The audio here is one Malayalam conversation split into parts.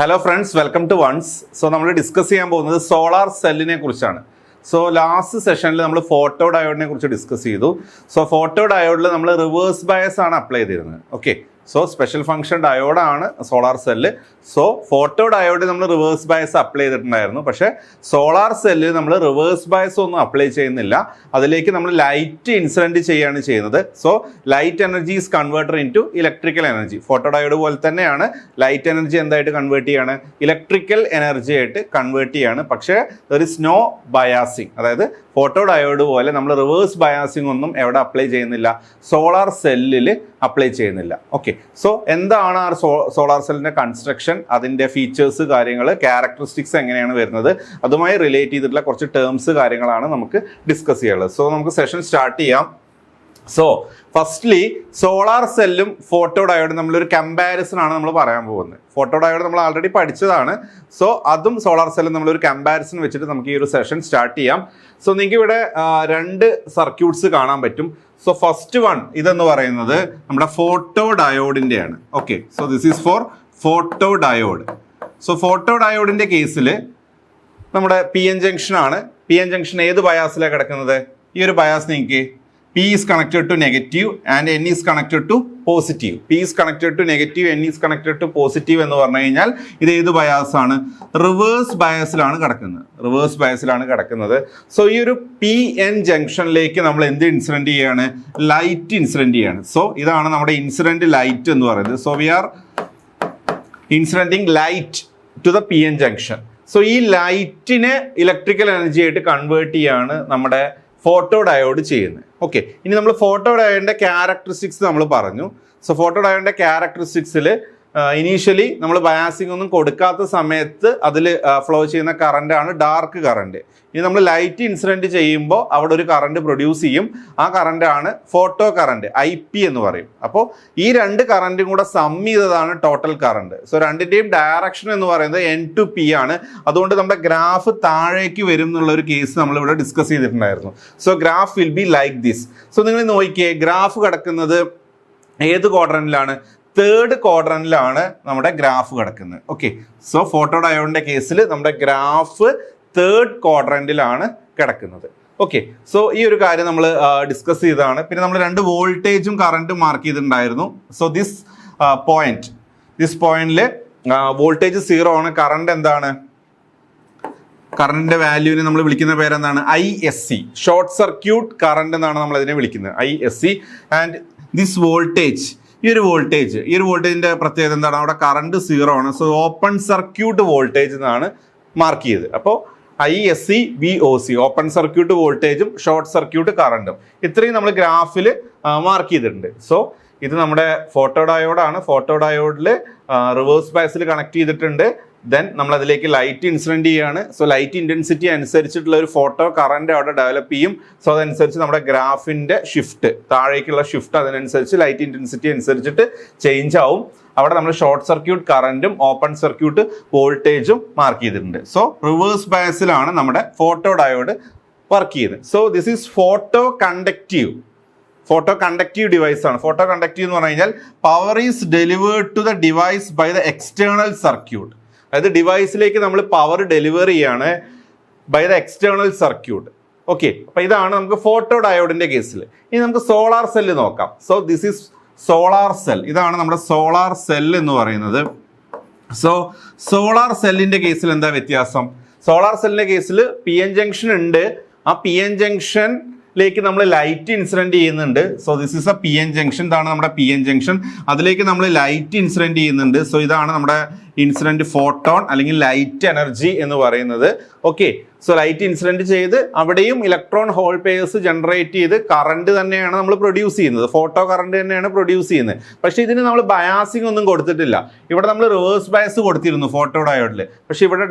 Hello friends welcome to ones so നമ്മൾ ഡിസ്കസ് ചെയ്യാൻ പോകുന്നത് സോളാർ സെല്ലിനെ കുറിച്ചാണ്. സോ ലാസ്റ്റ് സെഷനിൽ നമ്മൾ ഫോട്ടോ ഡയോഡിനെ കുറിച്ച് ഡിസ്കസ് ചെയ്തു. സോ ഫോട്ടോ ഡയോഡിൽ നമ്മൾ റിവേഴ്സ് ബയസ് ആണ് അപ്ലൈ ചെയ്തിരുന്നത്. Okay so special function ഡയോഡാണ് solar cell so photo diode നമ്മൾ റിവേഴ്സ് ബയസ് അപ്ലൈ ചെയ്തിട്ടുണ്ടായിരുന്നു. പക്ഷേ സോളാർ സെല്ലിൽ നമ്മൾ റിവേഴ്സ് ബയസ് ഒന്നും അപ്ലൈ ചെയ്യുന്നില്ല. അതിലേക്ക് നമ്മൾ ലൈറ്റ് ഇൻസിഡന്റ് ചെയ്യുകയാണ് ചെയ്യുന്നത്. So light energy is converter into electrical energy photo diode പോലെ തന്നെയാണ് ലൈറ്റ് എനർജി എന്തായിട്ട് കൺവേർട്ട് ചെയ്യാണ്? ഇലക്ട്രിക്കൽ എനർജി ആയിട്ട് കൺവേർട്ട് ചെയ്യാണ്. പക്ഷേ ദർ ഇസ് നോ ബയാസിങ് അതായത് ഫോട്ടോ ഡയോഡ് പോലെ നമ്മൾ റിവേഴ്സ് ബയാസിംഗ് ഒന്നും എവിടെ അപ്ലൈ ചെയ്യുന്നില്ല. സോളാർ സെല്ലിൽ അപ്ലൈ ചെയ്യുന്നില്ല. ഓക്കെ സോ എന്താണ് ആ സോളാർ സെല്ലിന്റെ കൺസ്ട്രക്ഷൻ അതിന്റെ ഫീച്ചേഴ്സ് കാര്യങ്ങൾ ക്യാരക്ടറിസ്റ്റിക്സ് എങ്ങനെയാണ് വരുന്നത്? അതുമായി റിലേറ്റ് ചെയ്തിട്ടുള്ള കുറച്ച് ടേംസ് കാര്യങ്ങളാണ് നമുക്ക് ഡിസ്കസ് ചെയ്യാനുള്ളത്. സോ നമുക്ക് സെഷൻ സ്റ്റാർട്ട് ചെയ്യാം. സോ ഫസ്റ്റ്ലി സോളാർ സെല്ലും ഫോട്ടോ ഡയോഡും നമ്മളൊരു കമ്പാരിസൺ ആണ് നമ്മൾ പറയാൻ പോകുന്നത്. ഫോട്ടോ ഡയോഡ് നമ്മൾ ആൾറെഡി പഠിച്ചതാണ്. സോ അതും സോളാർ സെല്ലും നമ്മളൊരു കമ്പാരിസൺ വെച്ചിട്ട് നമുക്ക് ഈ ഒരു സെഷൻ സ്റ്റാർട്ട് ചെയ്യാം. സോ നിങ്ങൾക്ക് ഇവിടെ രണ്ട് സർക്യൂട്ട്സ് കാണാൻ പറ്റും. സോ ഫസ്റ്റ് വൺ ഇതെന്ന് പറയുന്നത് നമ്മുടെ photo ഡയോഡിന്റെയാണ് okay so this is for photo diode so photo ഡയോഡിന്റെ കേസിൽ നമ്മുടെ പി എൻ ജംഗ്ഷൻ ആണ്. പി എൻ ജംഗ്ഷൻ ഏത് ബയാസിലാണ് കിടക്കുന്നത്? ഈ ഒരു ബയാസ് നിങ്ങൾക്ക് P is connected to negative and N is connected to positive P is connected to negative N is connected to positive എന്ന് പറഞ്ഞു കഴിഞ്ഞാൽ ഇത് ഏത് ബയാസ് ആണ്? റിവേഴ്സ് ബയാസിലാണ് കിടക്കുന്നത്. റിവേഴ്സ് ബയാസിലാണ് കിടക്കുന്നത്. സോ ഈ ഒരു പി എൻ ജംഗ്ഷനിലേക്ക് നമ്മൾ എന്ത് ഇൻസിഡന്റ് ചെയ്യാണ്? ലൈറ്റ് ഇൻസിഡന്റ് ചെയ്യാണ്. സോ ഇതാണ് നമ്മുടെ ഇൻസിഡന്റ് ലൈറ്റ് എന്ന് പറയുന്നത്. So we are incidenting light to the P N junction so ഈ ലൈറ്റിനെ ഇലക്ട്രിക്കൽ എനർജി ആയിട്ട് കൺവേർട്ട് ചെയ്യാണ് നമ്മുടെ ഫോട്ടോ ഡയോഡ് ചെയ്യുന്നത്. ഓക്കെ ഇനി നമ്മൾ ഫോട്ടോ ഡയോഡിന്റെ ക്യാരക്ടറിസ്റ്റിക്സ് നമ്മൾ പറഞ്ഞു. സോ ഫോട്ടോ ഡയോഡിന്റെ ക്യാരക്ടറിസ്റ്റിക്സിൽ ഇനീഷ്യലി നമ്മൾ ബയാസിംഗ് ഒന്നും കൊടുക്കാത്ത സമയത്ത് അതിൽ ഫ്ലോ ചെയ്യുന്ന കറണ്ടാണ് ഡാർക്ക് കറണ്ട് ഇനി നമ്മൾ ലൈറ്റ് ഇൻസിഡന്റ് ചെയ്യുമ്പോൾ അവിടെ ഒരു കറണ്ട് പ്രൊഡ്യൂസ് ചെയ്യും. ആ കറണ്ടാണ് ഫോട്ടോ കറണ്ട് ഐ പി എന്ന് പറയും. അപ്പോൾ ഈ രണ്ട് കറണ്ടും കൂടെ സം ചെയ്തതാണ് ടോട്ടൽ കറണ്ട് സോ രണ്ടിന്റെയും ഡയറക്ഷൻ എന്ന് പറയുന്നത് എൻ ടു പി ആണ്. അതുകൊണ്ട് നമ്മുടെ ഗ്രാഫ് താഴേക്ക് വരും എന്നുള്ള ഒരു കേസ് നമ്മൾ ഇവിടെ ഡിസ്കസ് ചെയ്തിട്ടുണ്ടായിരുന്നു. So graph will be like this so നിങ്ങൾ നോക്കിയേ ഗ്രാഫ് കിടക്കുന്നത് ഏത് ക്വാഡ്രന്റിലാണ് തേർഡ് ക്വാഡ്രന്റിലാണ് നമ്മുടെ ഗ്രാഫ് കിടക്കുന്നത്. ഓക്കെ സോ ഫോട്ടോ ഡയോഡിന്റെ കേസിൽ നമ്മുടെ ഗ്രാഫ് തേർഡ് ക്വാഡ്രന്റിലാണ് കിടക്കുന്നത്. ഓക്കെ സോ ഈ ഒരു കാര്യം നമ്മൾ ഡിസ്കസ് ചെയ്തതാണ്. പിന്നെ നമ്മൾ രണ്ട് വോൾട്ടേജും കറണ്ടും മാർക്ക് ചെയ്തിട്ടുണ്ടായിരുന്നു. സോ ദിസ് പോയിന്റ് ദിസ് പോയിന്റിൽ വോൾട്ടേജ് സീറോ ആണ്. കറണ്ട് എന്താണ്? കറണ്ടിന്റെ വാല്യൂവിനെ നമ്മൾ വിളിക്കുന്ന പേരെന്താണ്? I S C short circuit current എന്നാണ് നമ്മൾ അതിനെ വിളിക്കുന്നത്. I S C and this voltage ഈ ഒരു വോൾട്ടേജ് ഈ ഒരു വോൾട്ടേജിന്റെ പ്രത്യേകത എന്താണ്? അവിടെ കറണ്ട് സീറോ ആണ്. സോ ഓപ്പൺ സർക്യൂട്ട് വോൾട്ടേജ് എന്നാണ് മാർക്ക് ചെയ്തത്. അപ്പോൾ I S C V O C open circuit വോൾട്ടേജും ഷോർട്ട് സർക്യൂട്ട് കറണ്ടും ഇത്രയും നമ്മൾ ഗ്രാഫിൽ മാർക്ക് ചെയ്തിട്ടുണ്ട്. സോ ഇത് നമ്മുടെ ഫോട്ടോ ഡയോഡാണ് ഫോട്ടോ ഡയോഡിൽ റിവേഴ്സ് ബയസിൽ കണക്ട് ചെയ്തിട്ടുണ്ട്. ദെൻ നമ്മൾ അതിലേക്ക് ലൈറ്റ് ഇൻസിഡന്റ് ചെയ്യാണ്. സോ ലൈറ്റ് ഇന്റൻസിറ്റി അനുസരിച്ചിട്ടുള്ള ഒരു ഫോട്ടോ കറണ്ട് അവിടെ ഡെവലപ്പ് ചെയ്യും. സോ അതനുസരിച്ച് നമ്മുടെ ഗ്രാഫിന്റെ ഷിഫ്റ്റ് താഴേക്കുള്ള ഷിഫ്റ്റ് അതിനനുസരിച്ച് ലൈറ്റ് ഇന്റൻസിറ്റി അനുസരിച്ചിട്ട് ചേഞ്ച് ആവും. അവിടെ നമ്മൾ ഷോർട്ട് സർക്യൂട്ട് കറണ്ടും ഓപ്പൺ സർക്യൂട്ട് വോൾട്ടേജും മാർക്ക് ചെയ്തിട്ടുണ്ട്. സോ റിവേഴ്സ് ബയസിലാണ് നമ്മുടെ ഫോട്ടോ ഡയോഡ് വർക്ക് ചെയ്യുന്നത് so this is photo conductive photo conductive device ആണ്. ഫോട്ടോ കണ്ടക്റ്റീവ് എന്ന് പറഞ്ഞു കഴിഞ്ഞാൽ power is delivered to the device by the external circuit അതായത് ഡിവൈസിലേക്ക് നമ്മൾ പവർ ഡെലിവർ ചെയ്യാണ് by the external circuit okay അപ്പൊ ഇതാണ് നമുക്ക് ഫോട്ടോ ഡയോഡിന്റെ കേസിൽ ഇനി നമുക്ക് സോളാർ സെല്ല് നോക്കാം. So this is solar cell ഇതാണ് നമ്മുടെ സോളാർ സെൽ എന്ന് പറയുന്നത്. സോ സോളാർ സെല്ലിന്റെ കേസിൽ എന്താ വ്യത്യാസം? സോളാർ സെല്ലിന്റെ കേസിൽ പി എൻ ജംഗ്ഷൻ ഉണ്ട്. ആ പി എൻ ജംഗ്ഷനിലേക്ക് നമ്മൾ ലൈറ്റ് ഇൻസിഡന്റ് ചെയ്യുന്നുണ്ട്. So this is a P N junction ഇതാണ് നമ്മുടെ പി എൻ ജംഗ്ഷൻ അതിലേക്ക് നമ്മൾ ലൈറ്റ് ഇൻസിഡന്റ് ചെയ്യുന്നുണ്ട്. സോ ഇതാണ് നമ്മുടെ ഇൻസിഡന്റ് ഫോട്ടോൺ അല്ലെങ്കിൽ ലൈറ്റ് എനർജി എന്ന് പറയുന്നത്. ഓക്കെ സോ ലൈറ്റ് ഇൻസിഡന്റ് ചെയ്ത് അവിടെയും ഇലക്ട്രോൺ ഹോൾ പേഴ്സ് ജനറേറ്റ് ചെയ്ത് കറണ്ട് തന്നെയാണ് നമ്മൾ പ്രൊഡ്യൂസ് ചെയ്യുന്നത്. ഫോട്ടോ കറണ്ട് തന്നെയാണ് പ്രൊഡ്യൂസ് ചെയ്യുന്നത്. പക്ഷേ ഇതിന് നമ്മൾ ബയാസിംഗ് ഒന്നും കൊടുത്തിട്ടില്ല. ഇവിടെ നമ്മൾ റിവേഴ്സ് ബയസ് കൊടുത്തിരുന്നു ഫോട്ടോ ഡയോഡിൽ പക്ഷേ ഇവിടെ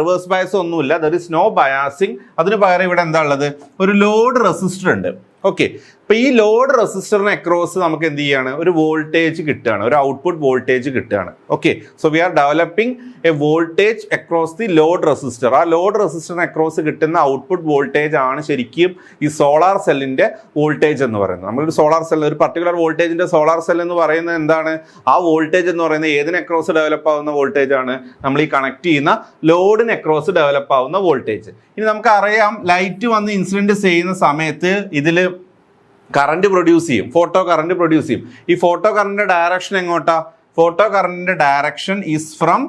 റിവേഴ്സ് ബയസ് ഒന്നുമില്ല. There is no biasing. അതിന് പകരം ഇവിടെ എന്താ ഉള്ളത്? ഒരു ലോഡ് റെസിസ്റ്റർ ഉണ്ട്. ഓക്കെ അപ്പോൾ ഈ ലോഡ് റെസിസ്റ്ററിന് അക്രോസ് നമുക്ക് എന്ത് ചെയ്യാണ്? ഒരു വോൾട്ടേജ് കിട്ടുകയാണ്. ഒരു ഔട്ട്പുട്ട് വോൾട്ടേജ് കിട്ടുകയാണ്. Okay so we are developing a voltage across the load resistor ആ ലോഡ് റെസിസ്റ്ററിന് അക്രോസ് കിട്ടുന്ന ഔട്ട്പുട്ട് വോൾട്ടേജ് ആണ് ശരിക്കും ഈ സോളാർ സെല്ലിന്റെ വോൾട്ടേജ് എന്ന് പറയുന്നത്. നമ്മളൊരു സോളാർ സെൽ ഒരു പർട്ടിക്കുലർ വോൾട്ടേജിന്റെ സോളാർ സെൽ എന്ന് പറയുന്നത് എന്താണ്? ആ വോൾട്ടേജ് എന്ന് പറയുന്നത് ഏതിന് അക്രോസ് ഡെവലപ്പ് ആവുന്ന വോൾട്ടേജ് ആണ്? നമ്മൾ ഈ കണക്ട് ചെയ്യുന്ന ലോഡിന് അക്രോസ് ഡെവലപ്പ് ആവുന്ന വോൾട്ടേജ് ഇനി നമുക്കറിയാം ലൈറ്റ് വന്ന് ഇൻസിഡന്റ് ചെയ്യുന്ന സമയത്ത് ഇതിൽ കറണ്ട് പ്രൊഡ്യൂസ് ചെയ്യും. ഫോട്ടോ കറണ്ട് പ്രൊഡ്യൂസ് ചെയ്യും. ഈ ഫോട്ടോ കറണ്ടിന്റെ ഡയറക്ഷൻ എങ്ങോട്ടാ? ഫോട്ടോ കറണ്ടിന്റെ direction is from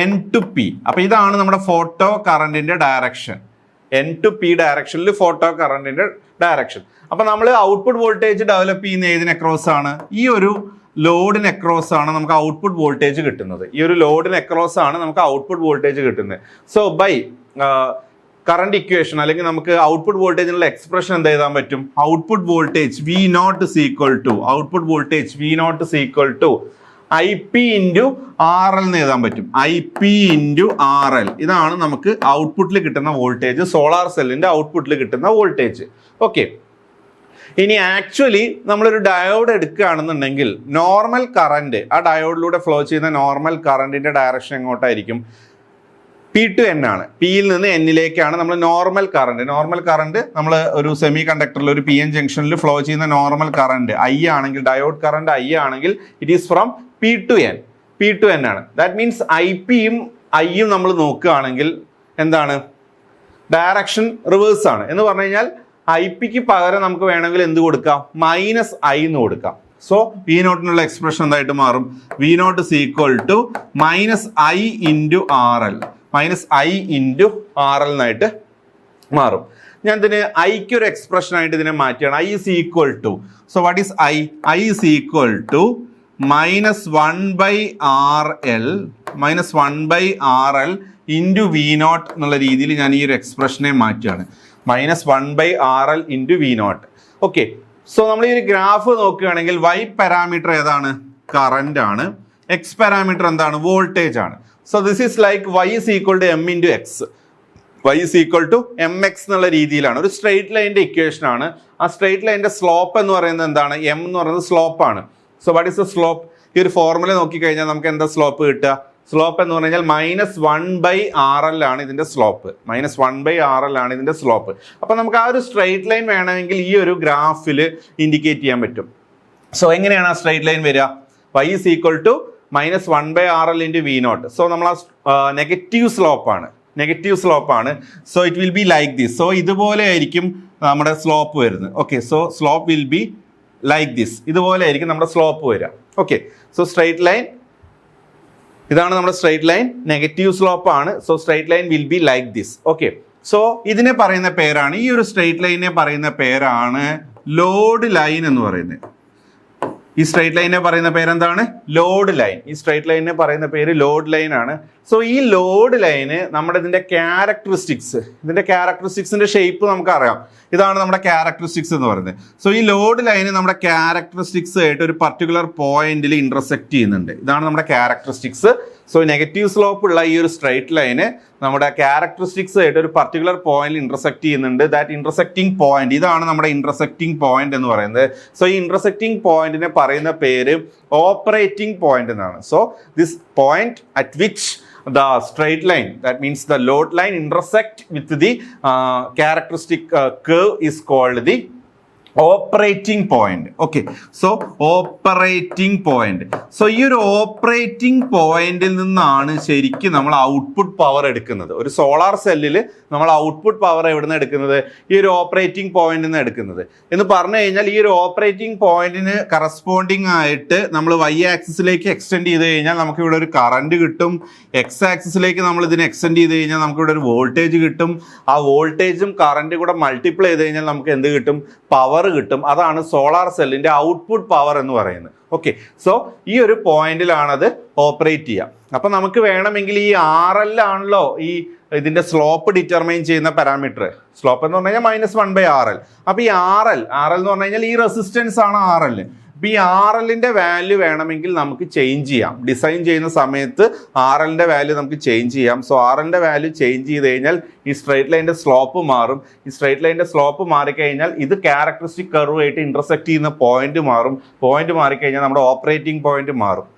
N to P അപ്പൊ ഇതാണ് നമ്മുടെ ഫോട്ടോ കറണ്ടിന്റെ ഡയറക്ഷൻ എൻ ടു പി ഡയറക്ഷനിൽ ഫോട്ടോ കറണ്ടിന്റെ ഡയറക്ഷൻ അപ്പൊ നമ്മൾ ഔട്ട്പുട്ട് വോൾട്ടേജ് ഡെവലപ്പ് ചെയ്യുന്ന ഏതിന് അക്രോസ് ആണ്? ഈ ഒരു ലോഡിന് അക്രോസ് ആണ് നമുക്ക് ഔട്ട്പുട്ട് വോൾട്ടേജ് കിട്ടുന്നത്. ഈ ഒരു ലോഡിന് അക്രോസ് ആണ് നമുക്ക് ഔട്ട്പുട്ട് വോൾട്ടേജ് കിട്ടുന്നത്. സോ ബൈ കറണ്ട് ഇക്വേഷൻ അല്ലെങ്കിൽ നമുക്ക് ഔട്ട്പുട്ട് വോൾട്ടേജിനുള്ള എക്സ്പ്രഷൻ എന്ത് എഴുതാൻ പറ്റും? Output voltage V naught is equal to output voltage V naught is equal to I P into R L എന്ന് എഴുതാൻ പറ്റും. I P into R L ഇതാണ് നമുക്ക് ഔട്ട്പുട്ടിൽ കിട്ടുന്ന വോൾട്ടേജ് സോളാർ സെല്ലിന്റെ ഔട്ട്പുട്ടിൽ കിട്ടുന്ന വോൾട്ടേജ് ഓക്കെ ഇനി ആക്ച്വലി നമ്മളൊരു ഡയോഡ് എടുക്കുകയാണെന്നുണ്ടെങ്കിൽ നോർമൽ കറണ്ട് ആ ഡയോഡിലൂടെ ഫ്ലോ ചെയ്യുന്ന നോർമൽ കറണ്ടിന്റെ ഡയറക്ഷൻ എങ്ങോട്ടായിരിക്കും? പി ടു എൻ ആണ്. പിയിൽ നിന്ന് എന്നിലേക്കാണ് നമ്മൾ നോർമൽ കറണ്ട് നോർമൽ കറണ്ട് നമ്മൾ ഒരു സെമി കണ്ടക്ടറിൽ ഒരു പി എൻ ജംഗ്ഷനിൽ ഫ്ലോ ചെയ്യുന്ന നോർമൽ കറണ്ട് ഐ ആണെങ്കിൽ ഡയോഡ് കറണ്ട് ഐ ആണെങ്കിൽ it is from P to N P to N ആണ്. ദാറ്റ് മീൻസ് ഐ പിയും ഐയും നമ്മൾ നോക്കുകയാണെങ്കിൽ എന്താണ്? ഡയറക്ഷൻ റിവേഴ്സ് ആണ്. എന്ന് പറഞ്ഞു കഴിഞ്ഞാൽ ഐ പിക്ക് പകരം നമുക്ക് വേണമെങ്കിൽ എന്ത് കൊടുക്കാം? മൈനസ് ഐ എന്ന് കൊടുക്കാം. സോ വി നോട്ടിനുള്ള എക്സ്പ്രഷൻ എന്തായിട്ട് മാറും? V naught equal to minus I into R L minus I into R L എന്നായിട്ട് മാറും. ഞാൻ ഇതിന് ഐക്ക് ഒരു എക്സ്പ്രഷൻ ആയിട്ട് ഇതിനെ മാറ്റിയാണ്. I is equal to so what is I I is equal to minus one by R L minus one by R L into V naught എന്നുള്ള രീതിയിൽ ഞാൻ ഈ ഒരു എക്സ്പ്രഷനെ മാറ്റുകയാണ്. Minus one by R L into V naught okay so നമ്മൾ ഈ ഒരു ഗ്രാഫ് നോക്കുകയാണെങ്കിൽ വൈ പാരാമീറ്റർ ഏതാണ്? കറന്റ് ആണ്. എക്സ് പാരാമീറ്റർ എന്താണ്? വോൾട്ടേജ് ആണ്. So this is like Y is equal to M into X Y is equal to M X എന്നുള്ള രീതിയിലാണ്. ഒരു സ്ട്രെയിറ്റ് ലൈന്റെ ഇക്വേഷൻ ആണ്. ആ സ്ട്രെയിറ്റ് ലൈന്റെ സ്ലോപ്പ് എന്ന് പറയുന്നത് എന്താണ്? എം എന്ന് പറയുന്നത് സ്ലോപ്പ് ആണ്. So what is the slope ഈ ഒരു ഫോർമുല നോക്കിക്കഴിഞ്ഞാൽ നമുക്ക് എന്താ സ്ലോപ്പ് കിട്ടുക? സ്ലോപ്പ് എന്ന് പറഞ്ഞു കഴിഞ്ഞാൽ minus one by R L ആണ് ഇതിന്റെ slope minus one by R L ആണ് ഇതിന്റെ സ്ലോപ്പ് അപ്പൊ നമുക്ക് ആ ഒരു സ്ട്രെയിറ്റ് ലൈൻ വേണമെങ്കിൽ ഈ ഒരു ഗ്രാഫിൽ ഇൻഡിക്കേറ്റ് ചെയ്യാൻ പറ്റും. സോ എങ്ങനെയാണ് ആ സ്ട്രെയിറ്റ് ലൈൻ വരിക? Y is equal to minus one by R L into V naught. So നമ്മൾ ആ നെഗറ്റീവ് സ്ലോപ്പാണ് negative സ്ലോപ്പാണ് so it will be like this so ഇതുപോലെ ആയിരിക്കും നമ്മുടെ സ്ലോപ്പ് വരുന്നത്. Okay so slope will be like this ഇതുപോലെ ആയിരിക്കും നമ്മുടെ സ്ലോപ്പ് വരിക. ഓക്കെ സോ സ്ട്രൈറ്റ് ലൈൻ ഇതാണ് നമ്മുടെ straight line negative സ്ലോപ്പാണ് so straight line will be like this okay so ഇതിനെ പറയുന്ന പേരാണ്. ഈ ഒരു സ്ട്രൈറ്റ് ലൈനെ പറയുന്ന പേരാണ് ലോഡ് ലൈൻ എന്ന് പറയുന്നത്. ഈ സ്ട്രൈറ്റ് ലൈനെ പറയുന്ന പേരെന്താണ്? ലോഡ് ലൈൻ ഈ സ്ട്രൈറ്റ് ലൈനെ പറയുന്ന പേര് ലോഡ് ലൈൻ ആണ്. സോ ഈ ലോഡ് ലൈന് നമ്മുടെ ഇതിന്റെ ക്യാരക്ടറിസ്റ്റിക്സ് ഇതിന്റെ ക്യാരക്ടറിസ്റ്റിക്സിന്റെ ഷേപ്പ് നമുക്കറിയാം. ഇതാണ് നമ്മുടെ ക്യാരക്ടറിസ്റ്റിക്സ് എന്ന് പറയുന്നത്. സോ ഈ ലോഡ് ലൈന് നമ്മുടെ ക്യാരക്ടറിസ്റ്റിക്സ് ആയിട്ട് ഒരു പർട്ടിക്കുലർ പോയിന്റിൽ ഇന്റർസെക്ട് ചെയ്യുന്നുണ്ട്. ഇതാണ് നമ്മുടെ ക്യാരക്ടറിസ്റ്റിക്സ് സോ നെഗറ്റീവ് സ്ലോപ്പ് ഉള്ള ഈ ഒരു സ്ട്രൈറ്റ് ലൈന് നമ്മുടെ ക്യാരക്ടറിസ്റ്റിക്സ് ആയിട്ട് ഒരു പർട്ടിക്കുലർ പോയിന്റിൽ ഇന്റർസെക്ട് ചെയ്യുന്നുണ്ട്. ദാറ്റ് ഇന്റർസെക്റ്റിംഗ് പോയിന്റ് ഇതാണ് നമ്മുടെ ഇന്റർസെക്റ്റിംഗ് പോയിന്റ് എന്ന് പറയുന്നത്. സോ ഈ ഇന്റർസെക്റ്റിംഗ് പോയിന്റിനെ പറയുന്ന പേര് ഓപ്പറേറ്റിംഗ് പോയിന്റ് എന്നാണ്. So this point at which the straight line. That means the load line intersect with the uh, characteristic uh, curve is called the operating point okay so operating point so ഈ ഒരു ഓപ്പറേറ്റിംഗ് പോയിന്റിൽ നിന്നാണ് ശരിക്കും നമ്മൾ ഔട്ട്പുട്ട് പവർ എടുക്കുന്നത്. ഒരു സോളാർ സെല്ലിൽ നമ്മൾ ഔട്ട്പുട്ട് പവർ എവിടെ നിന്ന് എടുക്കുന്നത്? ഈ ഒരു ഓപ്പറേറ്റിംഗ് പോയിന്റിൽ നിന്ന് എടുക്കുന്നത്. എന്ന് പറഞ്ഞു കഴിഞ്ഞാൽ ഈ ഒരു ഓപ്പറേറ്റിംഗ് പോയിന്റിന് കറസ്പോണ്ടിങ് ആയിട്ട് നമ്മൾ വൈ ആക്സിസിലേക്ക് എക്സ്റ്റെൻഡ് ചെയ്ത് കഴിഞ്ഞാൽ നമുക്ക് ഇവിടെ ഒരു കറണ്ട് കിട്ടും. എക്സ് ആക്സിസിലേക്ക് നമ്മൾ ഇതിനെ എക്സ്റ്റെൻഡ് ചെയ്ത് കഴിഞ്ഞാൽ നമുക്ക് ഇവിടെ ഒരു വോൾട്ടേജ് കിട്ടും. ആ വോൾട്ടേജും കറണ്ട് കൂടെ മൾട്ടിപ്ലൈ ചെയ്ത് കഴിഞ്ഞാൽ നമുക്ക് എന്ത് കിട്ടും? പവർ കിട്ടും. അതാണ് സോളാർ സെല്ലിന്റെ ഔട്ട്പുട്ട് പവർ എന്ന് പറയുന്നത്. ഓക്കെ സോ ഈ ഒരു പോയിന്റിലാണത് ഓപ്പറേറ്റ് ചെയ്യുക അപ്പം നമുക്ക് വേണമെങ്കിൽ ഈ ആർ എൽ ആണല്ലോ ഈ ഇതിന്റെ സ്ലോപ്പ് ഡിറ്റർമൈൻ ചെയ്യുന്ന പാരാമീറ്റർ സ്ലോപ്പ് എന്ന് പറഞ്ഞു കഴിഞ്ഞാൽ minus one by R L അപ്പോൾ ഈ ആർ എൽ ആർ എൽ എന്ന് പറഞ്ഞു കഴിഞ്ഞാൽ ഈ റെസിസ്റ്റൻസ് ആണ് ആർ എൽ ഇപ്പം ഈ ആർ എല്ലിന്റെ വാല്യൂ വേണമെങ്കിൽ നമുക്ക് ചേഞ്ച് ചെയ്യാം. ഡിസൈൻ ചെയ്യുന്ന സമയത്ത് ആർ എല്ലിന്റെ വാല്യൂ നമുക്ക് ചേഞ്ച് ചെയ്യാം. സോ ആർ എല്ലിന്റെ വാല്യൂ ചേഞ്ച് ചെയ്ത് കഴിഞ്ഞാൽ ഈ സ്ട്രൈറ്റ് ലൈന്റെ സ്ലോപ്പ് മാറും. ഈ സ്ട്രൈറ്റ് ലൈന്റെ സ്ലോപ്പ് മാറിക്കഴിഞ്ഞാൽ ഇത് ക്യാരക്ടറിസ്റ്റിക് കർവ് ആയിട്ട് ഇന്റർസെക്ട് ചെയ്യുന്ന പോയിന്റ് മാറും. പോയിന്റ് മാറിക്കഴിഞ്ഞാൽ നമ്മുടെ ഓപ്പറേറ്റിംഗ് പോയിന്റ് മാറും.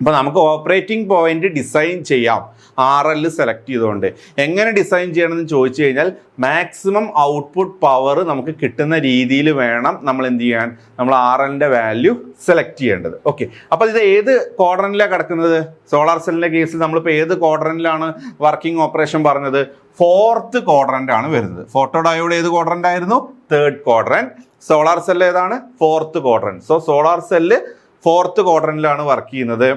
അപ്പോൾ നമുക്ക് ഓപ്പറേറ്റിംഗ് പോയിന്റ് ഡിസൈൻ ചെയ്യാം. ആർ എൽ സെലക്ട് ചെയ്തുകൊണ്ട്. എങ്ങനെ ഡിസൈൻ ചെയ്യണമെന്ന് ചോദിച്ചു കഴിഞ്ഞാൽ മാക്സിമം ഔട്ട്പുട്ട് പവർ നമുക്ക് കിട്ടുന്ന രീതിയിൽ വേണം നമ്മൾ എന്ത് ചെയ്യാൻ? നമ്മൾ ആർ എല്ലിന്റെ വാല്യൂ സെലക്ട് ചെയ്യേണ്ടത്. ഓക്കെ അപ്പോൾ ഇത് ഏത് കോഡറിനിലാണ് കിടക്കുന്നത്? സോളാർ സെല്ലിന്റെ കേസിൽ നമ്മളിപ്പോൾ ഏത് കോഡറിനിലാണ് വർക്കിംഗ് ഓപ്പറേഷൻ പറഞ്ഞത്? ഫോർത്ത് ക്വാഡ്രന്റ് ആണ് വരുന്നത്. ഫോട്ടോ ഡയോഡ് ഏത് ക്വാഡ്രന്റ് ആയിരുന്നു? തേർഡ് കോഡറൻ സോളാർ സെല്ല് ഏതാണ്? Fourth quadrant so solar cell fourth ക്വാഡ്രന്റിലാണ് work ചെയ്യുന്നത്.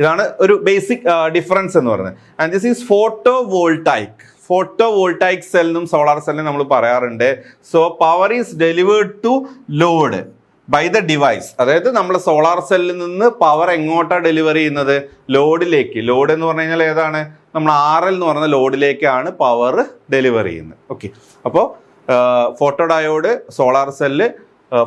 ഇതാണ് ഒരു ബേസിക് ഡിഫറൻസ് എന്ന് പറയുന്നത്. And this is photovoltaic photovoltaic സെല്ലിനും solar സെല്ലിനും നമ്മൾ പറയാറുണ്ട്. So power is delivered to load by the device അതായത് നമ്മൾ സോളാർ സെല്ലിൽ നിന്ന് പവർ എങ്ങോട്ടാണ് ഡെലിവർ ചെയ്യുന്നത്? ലോഡിലേക്ക്. ലോഡ് എന്ന് പറഞ്ഞു കഴിഞ്ഞാൽ ഏതാണ്? നമ്മൾ ആർ എൽ എന്ന് പറയുന്ന ലോഡിലേക്കാണ് പവർ ഡെലിവർ ചെയ്യുന്നത്. ഓക്കെ അപ്പോൾ photo diode solar cell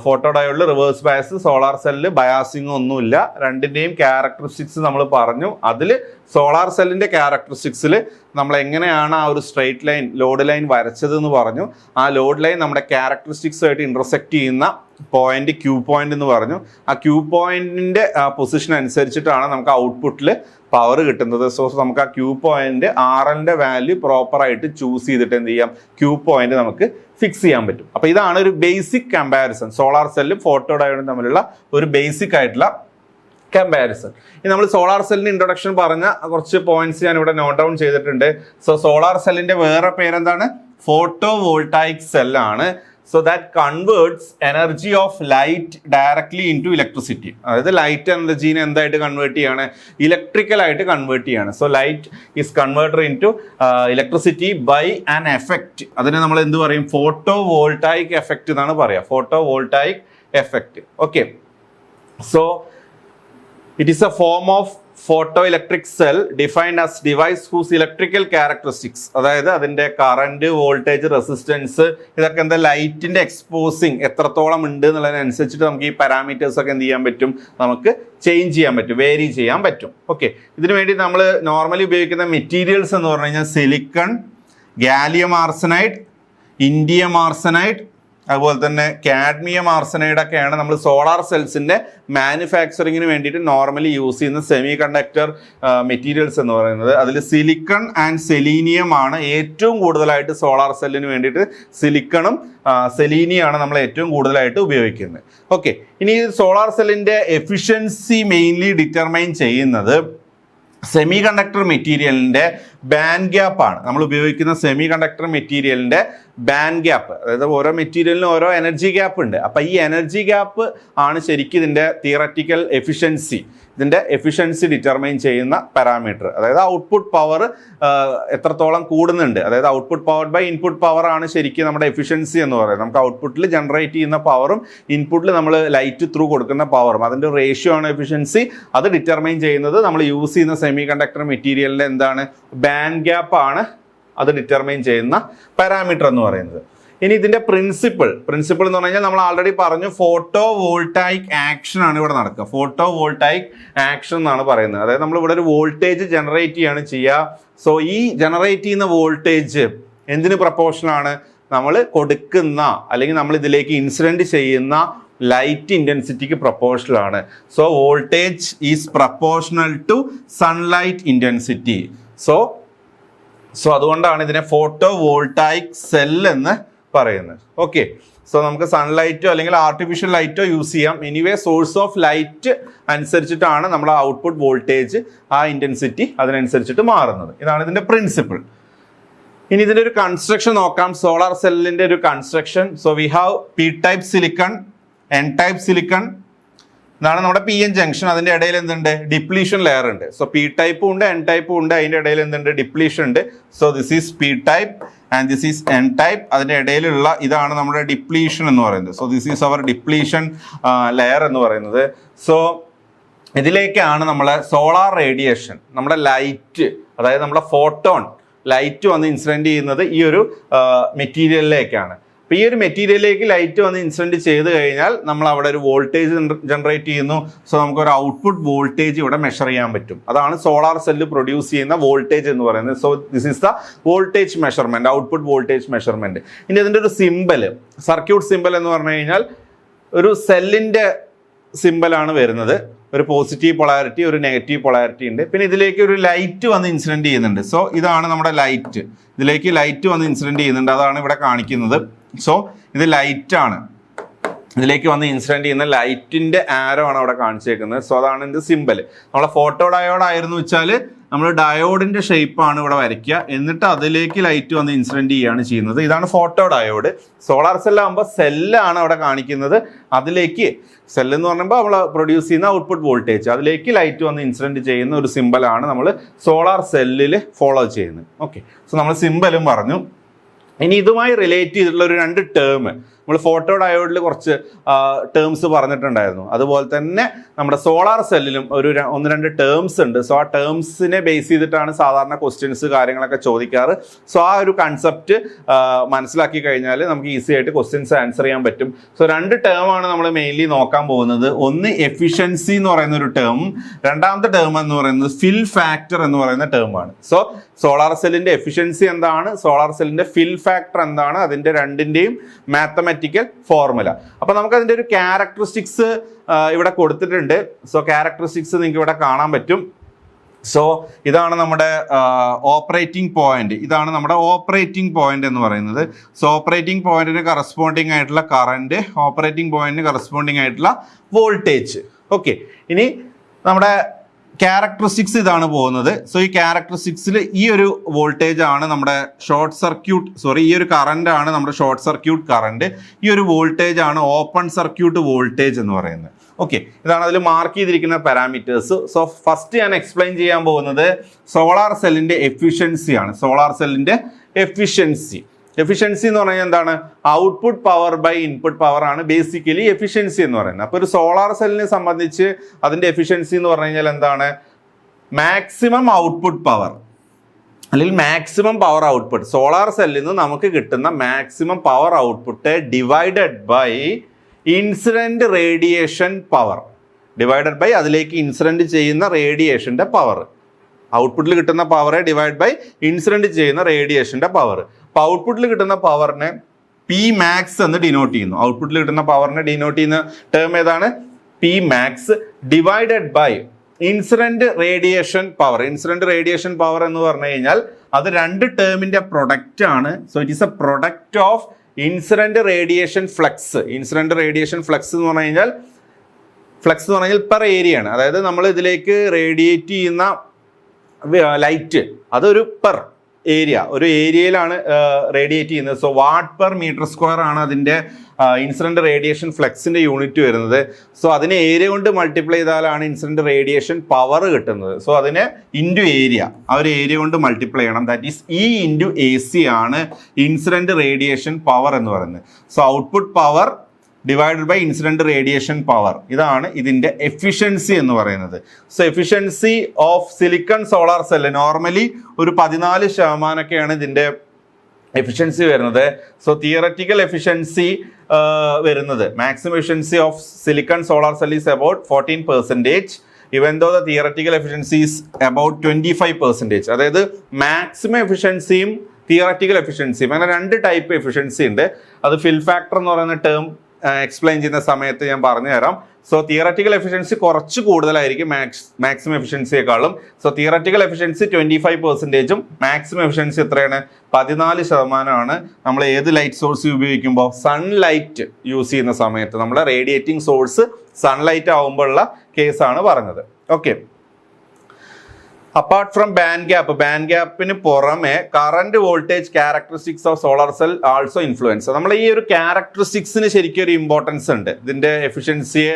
photo ഡയോഡിൽ reverse bias solar സെല്ലിൽ ബയാസിങ് ഒന്നുമില്ല. രണ്ടിന്റെയും ക്യാരക്ടറിസ്റ്റിക്സ് നമ്മൾ പറഞ്ഞു. അതിൽ സോളാർ സെല്ലിന്റെ ക്യാരക്ടറിസ്റ്റിക്സിൽ നമ്മൾ എങ്ങനെയാണ് ആ ഒരു സ്ട്രെയിറ്റ് ലൈൻ ലോഡ് ലൈൻ വരച്ചതെന്ന് പറഞ്ഞു. ആ ലോഡ് ലൈൻ നമ്മുടെ ക്യാരക്ടറിസ്റ്റിക്സുമായിട്ട് ഇന്റർസെക്റ്റ് ചെയ്യുന്ന പോയിന്റ് ക്യൂ പോയിന്റ് എന്ന് പറഞ്ഞു. ആ ക്യൂ പോയിന്റിന്റെ പൊസിഷൻ അനുസരിച്ചിട്ടാണ് നമുക്ക് ഔട്ട്പുട്ടിൽ പവർ കിട്ടുന്നത്. സോ നമുക്ക് ആ ക്യൂ പോയിന്റ് ആർ എന്റെ വാല്യൂ പ്രോപ്പറായിട്ട് ചൂസ് ചെയ്തിട്ട് എന്ത് ചെയ്യാം? ക്യൂ പോയിന്റ് നമുക്ക് ഫിക്സ് ചെയ്യാൻ പറ്റും. അപ്പോൾ ഇതാണ് ഒരു ബേസിക് കമ്പാരിസൺ സോളാർ സെല്ലും ഫോട്ടോ ഡയോഡും തമ്മിലുള്ള ഒരു ബേസിക് ആയിട്ടുള്ള കമ്പാരിസൺ ഇനി നമ്മൾ സോളാർ സെല്ലിന് ഇൻട്രൊഡക്ഷൻ പറഞ്ഞ കുറച്ച് പോയിന്റ്സ് ഞാൻ ഇവിടെ നോട്ട് ഡൗൺ ചെയ്തിട്ടുണ്ട് സോ സോളാർ സെല്ലിന്റെ വേറെ പേരെന്താണ്? Photovoltaic സെല്ലാണ് so that converts energy of light directly into electricity അതായത് ലൈറ്റ് എനർജീനെ എന്തായിട്ട് കൺവേർട്ട് ചെയ്യാണ്? ഇലക്ട്രിക്കലായിട്ട് കൺവേർട്ട് ചെയ്യാണ്. So light is converter into electricity by an effect അതിനെ നമ്മൾ എന്ത് പറയും? ഫോട്ടോ വോൾട്ടായിക് എഫക്റ്റ് എന്നാണ് പറയുക. Photovoltaic effect okay so it It a form form of electric cell defined as device whose electrical characteristics അതായത് അതിന്റെ കറണ്ട് വോൾട്ടേജ് റെസിസ്റ്റൻസ് ഇതൊക്കെ എന്താ ലൈറ്റിന്റെ എക്സ്പോസിങ് എത്രത്തോളം ഉണ്ട് എന്നുള്ളതിനനുസരിച്ചിട്ട് നമുക്ക് ഈ പാരാമീറ്റേഴ്സ് ഒക്കെ എന്ത് ചെയ്യാൻ പറ്റും? നമുക്ക് ചേഞ്ച് ചെയ്യാൻ പറ്റും വേരി ചെയ്യാൻ പറ്റും. ഓക്കെ ഇതിനു വേണ്ടി നമ്മൾ നോർമലി ഉപയോഗിക്കുന്ന മെറ്റീരിയൽസ് എന്ന് പറഞ്ഞു കഴിഞ്ഞാൽ silicon gallium arsenide indium arsenide അതുപോലെ തന്നെ കാഡ്മിയം ആർസനൈഡ് ഒക്കെയാണ് നമ്മൾ സോളാർ സെൽസിന്റെ മാനുഫാക്ചറിങ്ങിന് വേണ്ടിയിട്ട് നോർമലി യൂസ് ചെയ്യുന്ന സെമി കണ്ടക്ടർ മെറ്റീരിയൽസ് എന്ന് പറയുന്നത്. അതിൽ സിലിക്കൺ ആൻഡ് സെലീനിയം ആണ് ഏറ്റവും കൂടുതലായിട്ട് സോളാർ സെല്ലിന് വേണ്ടിയിട്ട് സിലിക്കണും സെലീനിയാണ് നമ്മൾ ഏറ്റവും കൂടുതലായിട്ട് ഉപയോഗിക്കുന്നത്. ഓക്കെ ഇനി സോളാർ സെല്ലിന്റെ എഫിഷ്യൻസി മെയിൻലി ഡിറ്റർമൈൻ ചെയ്യുന്നത് സെമി കണ്ടക്ടർ മെറ്റീരിയലിന്റെ ബാൻഡ് ഗ്യാപ്പാണ് നമ്മൾ ഉപയോഗിക്കുന്ന സെമി കണ്ടക്ടർ മെറ്റീരിയലിന്റെ ബാൻഡ് ഗ്യാപ്പ് അതായത് ഓരോ മെറ്റീരിയലിനും ഓരോ എനർജി ഗ്യാപ്പ് ഉണ്ട്. അപ്പം ഈ എനർജി ഗ്യാപ്പ് ആണ് ശരിക്കും ഇതിന്റെ തിയററ്റിക്കൽ എഫിഷ്യൻസി ഇതിന്റെ എഫിഷ്യൻസി ഡിറ്റർമൈൻ ചെയ്യുന്ന പാരാമീറ്റർ അതായത് ഔട്ട്പുട്ട് പവർ എത്രത്തോളം കൂടുന്നുണ്ട്. അതായത് output power by input power ആണ് ശരിക്കും നമ്മുടെ എഫിഷ്യൻസി എന്ന് പറയുന്നത്. നമുക്ക് ഔട്ട്പുട്ടിൽ ജനറേറ്റ് ചെയ്യുന്ന പവറും ഇൻപുട്ടിൽ നമ്മൾ ലൈറ്റ് ത്രൂ കൊടുക്കുന്ന പവറും അതിന്റെ റേഷ്യോ ആണ് എഫിഷ്യൻസി അത് ഡിറ്റർമൈൻ ചെയ്യുന്നത് നമ്മൾ യൂസ് ചെയ്യുന്ന സെമി കണ്ടക്ടർ മെറ്റീരിയലിന്റെ എന്താണ്? ബാൻഡ് ഗ്യാപ്പ് ആണ്. അത് ഡിറ്റർമൈൻ ചെയ്യുന്ന പാരാമീറ്റർ എന്ന് പറയുന്നത്. ഇനി ഇതിന്റെ പ്രിൻസിപ്പിൾ പ്രിൻസിപ്പിൾ എന്ന് പറഞ്ഞു കഴിഞ്ഞാൽ നമ്മൾ ആൾറെഡി പറഞ്ഞു ഫോട്ടോ വോൾട്ടായിക് ആക്ഷൻ ആണ് ഇവിടെ നടക്കുക. ഫോട്ടോ വോൾട്ടായിക് ആക്ഷൻ എന്നാണ് പറയുന്നത്. അതായത് നമ്മൾ ഇവിടെ ഒരു വോൾട്ടേജ് ജനറേറ്റ് ചെയ്യാണ് ചെയ്യുക. സോ ഈ ജനറേറ്റ് ചെയ്യുന്ന വോൾട്ടേജ് എന്തിന് പ്രപ്പോർഷൻ ആണ്? നമ്മൾ കൊടുക്കുന്ന അല്ലെങ്കിൽ നമ്മൾ ഇതിലേക്ക് ഇൻസിഡന്റ് ചെയ്യുന്ന ലൈറ്റ് ഇന്റൻസിറ്റിക്ക് പ്രപ്പോർഷനാണ് so voltage is proportional to sunlight intensity so so അതുകൊണ്ടാണ് ഇതിനെ ഫോട്ടോ വോൾട്ടായിക് സെൽ എന്ന് പറയുന്നത്. ഓക്കെ സോ നമുക്ക് സൺലൈറ്റോ അല്ലെങ്കിൽ ആർട്ടിഫിഷ്യൽ ലൈറ്റോ യൂസ് ചെയ്യാം. എനിവേ സോഴ്സ് ഓഫ് ലൈറ്റ് അനുസരിച്ചിട്ടാണ് നമ്മൾ ഔട്ട്പുട്ട് വോൾട്ടേജ് ആ ഇന്റൻസിറ്റി അതിനനുസരിച്ചിട്ട് മാറുന്നത്. ഇതാണ് ഇതിന്റെ പ്രിൻസിപ്പിൾ ഇനി ഇതിന്റെ ഒരു കൺസ്ട്രക്ഷൻ നോക്കാം. സോളാർ സെല്ലിന്റെ ഒരു construction so we have P type silicon N type silicon ഇതാണ് നമ്മുടെ പി എൻ ജംഗ്ഷൻ അതിന്റെ ഇടയിൽ എന്തുണ്ട്? ഡിപ്ലീഷൻ ലെയർ ഉണ്ട്. സോ പി ടൈപ്പും ഉണ്ട് എൻ ടൈപ്പും ഉണ്ട് അതിന്റെ ഇടയിൽ എന്തുണ്ട്? ഡിപ്ലീഷൻ ഉണ്ട്. So this is P type and this is N type അതിന്റെ ഇടയിലുള്ള ഇതാണ് നമ്മുടെ ഡിപ്ലീഷൻ എന്ന് പറയുന്നത്. So this is our depletion layer എന്ന് പറയുന്നത്. സോ ഇതിലേക്കാണ് നമ്മളെ സോളാർ റേഡിയേഷൻ നമ്മുടെ ലൈറ്റ് അതായത് നമ്മുടെ ഫോട്ടോൺ ലൈറ്റ് വന്ന് ഇൻസിഡന്റ് ചെയ്യുന്നത് ഈ ഒരു മെറ്റീരിയലിലേക്കാണ് അപ്പോൾ ഈ ഒരു മെറ്റീരിയലിലേക്ക് ലൈറ്റ് വന്ന് ഇൻസെന്റ് ചെയ്ത് കഴിഞ്ഞാൽ നമ്മൾ അവിടെ ഒരു വോൾട്ടേജ് ജനറേറ്റ് ചെയ്യുന്നു. സോ നമുക്ക് ഒരു ഔട്ട്പുട്ട് വോൾട്ടേജ് ഇവിടെ മെഷർ ചെയ്യാൻ പറ്റും. അതാണ് സോളാർ സെല്ല് പ്രൊഡ്യൂസ് ചെയ്യുന്ന വോൾട്ടേജ് എന്ന് പറയുന്നത്. So this is the voltage measurement output voltage measurement ഇനി ഇതിന്റെ ഒരു സിമ്പൽ സർക്യൂട്ട് സിമ്പൽ എന്ന് പറഞ്ഞു കഴിഞ്ഞാൽ ഒരു സെല്ലിന്റെ സിമ്പലാണ് വരുന്നത്. ഒരു പോസിറ്റീവ് പൊളാരിറ്റി ഒരു നെഗറ്റീവ് പൊളാരിറ്റി ഉണ്ട്. പിന്നെ ഇതിലേക്ക് ഒരു ലൈറ്റ് വന്ന് ഇൻസിഡന്റ് ചെയ്യുന്നുണ്ട്. സോ ഇതാണ് നമ്മുടെ ലൈറ്റ് ഇതിലേക്ക് ലൈറ്റ് വന്ന് ഇൻസിഡന്റ് ചെയ്യുന്നുണ്ട്. അതാണ് ഇവിടെ കാണിക്കുന്നത്. സോ ഇത് ലൈറ്റാണ് ഇതിലേക്ക് വന്ന് ഇൻസിഡന്റ് ചെയ്യുന്ന ലൈറ്റിന്റെ ആരോ ആണ് അവിടെ കാണിച്ചേക്കുന്നത്. സോ അതാണ് ഇതിന്റെ സിമ്പിൾ നമ്മളെ ഫോട്ടോ ഡയോഡ് ആയിരുന്നു വെച്ചാൽ നമ്മൾ ഡയോഡിന്റെ ഷേപ്പാണ് ഇവിടെ വരയ്ക്കുക. എന്നിട്ട് അതിലേക്ക് ലൈറ്റ് വന്ന് ഇൻസിഡന്റ് ചെയ്യുകയാണ് ചെയ്യുന്നത്. ഇതാണ് ഫോട്ടോ ഡയോഡ് സോളാർ സെല്ലാകുമ്പോൾ സെല്ലാണ് അവിടെ കാണിക്കുന്നത്. അതിലേക്ക് സെല്ലെന്ന് പറയുമ്പോൾ നമ്മൾ പ്രൊഡ്യൂസ് ചെയ്യുന്ന ഔട്ട്പുട്ട് വോൾട്ടേജ് അതിലേക്ക് ലൈറ്റ് വന്ന് ഇൻസിഡന്റ് ചെയ്യുന്ന ഒരു സിമ്പലാണ് നമ്മൾ സോളാർ സെല്ലിൽ ഫോളോ ചെയ്യുന്നത്. ഓക്കെ സോ നമ്മൾ സിമ്പലും പറഞ്ഞു. ഇനി ഇതുമായി റിലേറ്റ് ചെയ്തിട്ടുള്ള ഒരു രണ്ട് ടേം നമ്മൾ ഫോട്ടോ ഡയോഡിൽ കുറച്ച് ടേംസ് പറഞ്ഞിട്ടുണ്ടായിരുന്നു. അതുപോലെ തന്നെ നമ്മുടെ സോളാർ സെല്ലിലും ഒരു ഒന്ന് രണ്ട് ടേംസ് ഉണ്ട്. സോ ആ ടേംസിനെ ബേസ് ചെയ്തിട്ടാണ് സാധാരണ ക്വസ്റ്റ്യൻസ് കാര്യങ്ങളൊക്കെ ചോദിക്കാറ്. സോ ആ ഒരു കൺസെപ്റ്റ് മനസ്സിലാക്കി കഴിഞ്ഞാൽ നമുക്ക് ഈസി ആയിട്ട് ക്വസ്റ്റ്യൻസ് ആൻസർ ചെയ്യാൻ പറ്റും. സോ രണ്ട് ടേം ആണ് നമ്മൾ മെയിൻലി നോക്കാൻ പോകുന്നത്. ഒന്ന് എഫിഷ്യൻസി എന്ന് പറയുന്ന ഒരു ടേം രണ്ടാമത്തെ ടേം എന്ന് പറയുന്നത് ഫിൽ ഫാക്ടർ എന്ന് പറയുന്ന ടേം ആണ്. സോ സോളാർ സെല്ലിന്റെ എഫിഷ്യൻസി എന്താണ്? സോളാർ സെല്ലിന്റെ ഫിൽ ഫാക്ടർ എന്താണ്? അതിന്റെ രണ്ടിന്റെയും മാത്തമാറ്റിക്കൽ ഫോർമുല അപ്പൊ നമുക്ക് അതിന്റെ ഒരു ക്യാരക്ടറിസ്റ്റിക്സ് ഇവിടെ കൊടുത്തിട്ടുണ്ട്. സോ ക്യാരക്ടറിസ്റ്റിക്സ് നിങ്ങൾക്ക് ഇവിടെ കാണാൻ പറ്റും. സോ ഇതാണ് നമ്മുടെ ഓപ്പറേറ്റിംഗ് പോയിന്റ് ഇതാണ് നമ്മുടെ ഓപ്പറേറ്റിംഗ് പോയിന്റ് എന്ന് പറയുന്നത്. സോ ഓപ്പറേറ്റിംഗ് പോയിന്റിന് കറസ്പോണ്ടിങ് ആയിട്ടുള്ള കറണ്ട് ഓപ്പറേറ്റിംഗ് പോയിന്റിന് കറസ്പോണ്ടിങ് ആയിട്ടുള്ള വോൾട്ടേജ് ഓക്കെ ഇനി നമ്മുടെ ക്യാരക്ടറിസ്റ്റിക്സ് ഇതാണ് പോകുന്നത്. സോ ഈ ക്യാരക്ടറിസ്റ്റിക്സിൽ ഈ ഒരു വോൾട്ടേജ് ആണ് നമ്മുടെ ഷോർട്ട് സർക്യൂട്ട് സോറി ഈ ഒരു കറണ്ട് ആണ് നമ്മുടെ ഷോർട്ട് സർക്യൂട്ട് കറണ്ട് ഈ ഒരു വോൾട്ടേജ് ആണ് ഓപ്പൺ സർക്യൂട്ട് വോൾട്ടേജ് എന്ന് പറയുന്നത്. ഓക്കെ ഇതാണ് അതിൽ മാർക്ക് ചെയ്തിരിക്കുന്ന പാരാമീറ്റേഴ്സ് സോ ഫസ്റ്റ് ഞാൻ എക്സ്പ്ലെയിൻ ചെയ്യാൻ പോകുന്നത് സോളാർ സെല്ലിന്റെ എഫിഷ്യൻസി ആണ്. സോളാർ സെല്ലിന്റെ എഫിഷ്യൻസി എഫിഷ്യൻസി എന്ന് പറഞ്ഞാൽ എന്താണ്? Output power by input power ആണ് ബേസിക്കലി എഫിഷ്യൻസി എന്ന് പറയുന്നത്. അപ്പോൾ ഒരു സോളാർ സെല്ലിനെ സംബന്ധിച്ച് അതിന്റെ എഫിഷ്യൻസി എന്ന് പറഞ്ഞു കഴിഞ്ഞാൽ എന്താണ്? മാക്സിമം ഔട്ട്പുട്ട് പവർ അല്ലെങ്കിൽ മാക്സിമം പവർ ഔട്ട്പുട്ട് സോളാർ സെല്ലിൽ നിന്ന് നമുക്ക് കിട്ടുന്ന maximum power output divided by incident radiation power divided by അതിലേക്ക് ഇൻസിഡന്റ് ചെയ്യുന്ന റേഡിയേഷന്റെ പവർ ഔട്ട്പുട്ടിൽ കിട്ടുന്ന പവറെ ഡിവൈഡ് ബൈ ഇൻസിഡന്റ് ചെയ്യുന്ന റേഡിയേഷന്റെ പവർ അപ്പോൾ ഔട്ട്പുട്ടിൽ കിട്ടുന്ന പവറിനെ പി മാക്സ് എന്ന് ഡിനോട്ട് ചെയ്യുന്നു. ഔട്ട്പുട്ടിൽ കിട്ടുന്ന പവറിനെ ഡിനോട്ട് ചെയ്യുന്ന ടേം ഏതാണ്? P max divided by incident radiation power incident radiation power എന്ന് പറഞ്ഞു കഴിഞ്ഞാൽ അത് രണ്ട് ടേമിന്റെ പ്രൊഡക്റ്റ് ആണ്. So it is a product of incident radiation flux incident radiation flux എന്ന് പറഞ്ഞു കഴിഞ്ഞാൽ ഫ്ലക്സ് എന്ന് പറഞ്ഞാൽ പെർ ഏരിയ ആണ്. അതായത് നമ്മൾ ഇതിലേക്ക് റേഡിയേറ്റ് ചെയ്യുന്ന ലൈറ്റ് അതൊരു പെർ ഏരിയ. ഒരു ഏരിയയിലാണ് റേഡിയേറ്റ് ചെയ്യുന്നത്. So watt per metre square ആണ് അതിന്റെ ഇൻസിഡന്റ് റേഡിയേഷൻ ഫ്ലെക്സിന്റെ യൂണിറ്റ് വരുന്നത്. സോ അതിനെ ഏരിയ കൊണ്ട് മൾട്ടിപ്ലൈ ചെയ്താലാണ് ഇൻസിഡന്റ് റേഡിയേഷൻ പവർ കിട്ടുന്നത്. സോ അതിനെ ഇന്റു ഏരിയ ആ ഒരു ഏരിയ കൊണ്ട് മൾട്ടിപ്ലൈ ചെയ്യണം. That is E into A C ആണ് ഇൻസിഡന്റ് റേഡിയേഷൻ പവർ എന്ന് പറയുന്നത്. So output power divided by incident radiation power ഇതാണ് ഇതിന്റെ എഫിഷ്യൻസി എന്ന് പറയുന്നത്. So efficiency of silicon solar cell normally ഒരു പതിനാല് ശതമാനമൊക്കെയാണ് ഇതിന്റെ എഫിഷ്യൻസി വരുന്നത്. സോ തിയററ്റിക്കൽ എഫിഷ്യൻസി വരുന്നത്. Maximum efficiency of silicon solar cell is about fourteen percentage even though the theoretical efficiency is about twenty five percentage അതായത് മാക്സിമം എഫിഷ്യൻസിയും തിയററ്റിക്കൽ എഫിഷ്യൻസിയും അങ്ങനെ രണ്ട് ടൈപ്പ് എഫിഷ്യൻസി ഉണ്ട്. അത് ഫിൽ ഫാക്ടർ എന്ന് പറയുന്ന ടേം എക്സ്പ്ലെയിൻ ചെയ്യുന്ന സമയത്ത് ഞാൻ പറഞ്ഞു തരാം. സോ തിയററ്റിക്കൽ എഫിഷ്യൻസി കുറച്ച് കൂടുതലായിരിക്കും max maximum എഫിഷ്യൻസിയെക്കാളും so theoretical efficiency twenty five പെർസെന്റേജും maximum efficiency എത്രയാണ്? പതിനാല് ശതമാനമാണ്. നമ്മൾ ഏത് ലൈറ്റ് സോഴ്സ് ഉപയോഗിക്കുമ്പോൾ? സൺലൈറ്റ് യൂസ് ചെയ്യുന്ന സമയത്ത്. നമ്മൾ റേഡിയേറ്റിംഗ് സോഴ്സ് സൺലൈറ്റ് ആവുമ്പോഴുള്ള കേസാണ് പറഞ്ഞത്. Okay apart from band gap band ഗ്യാപ്പിന് പുറമെ current voltage characteristics of solar cell also influence നമ്മൾ ഈ ഒരു ക്യാരക്ടറിസ്റ്റിക്സിന് ശരിക്കും ഒരു ഇമ്പോർട്ടൻസ് ഉണ്ട്. ഇതിന്റെ എഫിഷ്യൻസിയെ